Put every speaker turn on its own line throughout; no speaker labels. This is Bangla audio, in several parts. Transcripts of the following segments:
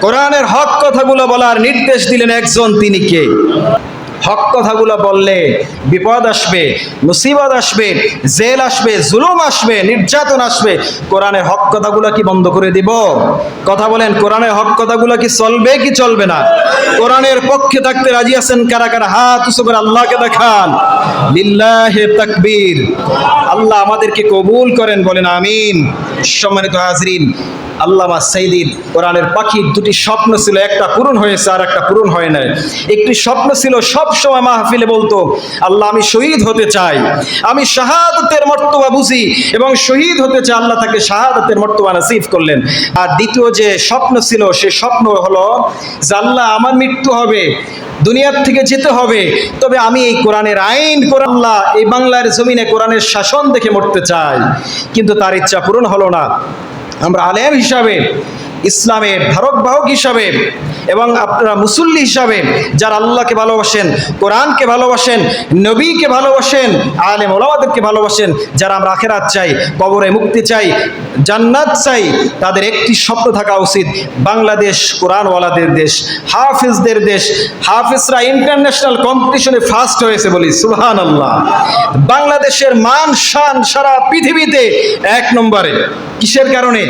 কোরআনের হক কথাগুলো বলার নির্দেশ দিলেন একজন তিনি কে? হক কথাগুলো বললে বিপদ আসবে, মুসিবত আসবে, জেল আসবে, জুলুম আসবে, নির্যাতন আসবে। কোরআনের হক কথাগুলো কি বন্ধ করে দিব? কথা বলেন কোরআনের হক কথাগুলো কি চলবে কি চলবে না? কোরআনের পক্ষে থাকতে রাজি আছেন কারা কারা? হাত উঁচু করে আল্লাহকে দেখান। লিল্লাহে তাকবীর। আল্লাহ আমাদেরকে কবুল করেন, বলেন আমিন। সম্মানিত হাজরিন, আল্লামা সাইদির কোরআনের পাখির দুটি স্বপ্ন ছিল, একটা পূরণ হয়েছে আর একটা পূরণ হয় নাই। একটি স্বপ্ন ছিল সব সময় মাহফিলে বলতো, আল্লাহ, আমি শহীদ হতে চাই। আমি শাহাদতের মর্তবা বুঝি এবং শহীদ হতে চাই। আল্লাহ তাকে শাহাদতের মর্তবা নসিব করলেন। আর দ্বিতীয় যে স্বপ্ন ছিল, সে স্বপ্ন হলো যে, আল্লাহ, আমার মৃত্যু হবে, দুনিয়ার থেকে যেতে হবে। তবে আমি এই কোরআনের আইন কোরআন আল্লাহ, এই বাংলার জমিনে কোরআনের শাসন দেখে মরতে চাই। কিন্তু তার ইচ্ছা পূরণ হলো না। আমরা আলেম হিসাবে ইসলামের ধারক বাহক হিসাবে এবং আপনারা মুসল্লি হিসাবে যারা আল্লাহকে ভালোবাসেন, কোরআনকে ভালোবাসেন, নবীকে ভালোবাসেন, আলেম ওলামাদেরকে ভালোবাসেন, যারা আমরা আখেরাত চাই, কবরে মুক্তি চাই, জান্নাত চাই, তাদের একটি স্বপ্ন থাকা উচিত, বাংলাদেশ কোরআনওয়ালাদের দেশ, হাফিজদের দেশ। হাফিজরা ইন্টারন্যাশনাল কম্পিটিশনে ফার্স্ট হয়েছে বলি সুবহান আল্লাহ বাংলাদেশের মান, শান সারা পৃথিবীতে এক নম্বরে। কিসের কারণে?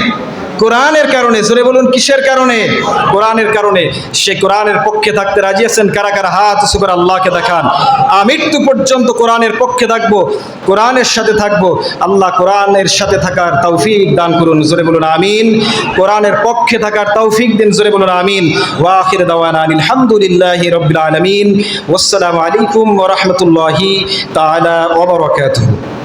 কোরআনের কারণে, জোরে বলুন, কিসের কারণে? কোরআনের কারণে। সে কোরআনের পক্ষে থাকতে রাজি আছেন? কারা কারা? হাত উঁচু আল্লাহকে দেখান। আমৃত্যু পর্যন্ত কোরআনের পক্ষে থাকব, কোরআনের সাথে থাকব। আল্লাহ কোরআনের সাথে থাকার তৌফিক দান করুন, জোরে বলুন, আমিন। কোরআনের পক্ষে থাকার তৌফিক দিন, জোরে বলুন, আমিন। ওয়াখির দাওয়ানা আলহামদুলিল্লাহি রাব্বিল আলামিন। ওয়াসসালামু আলাইকুম ওয়া রাহমাতুল্লাহি তাআলা ওয়া বারাকাতুহু।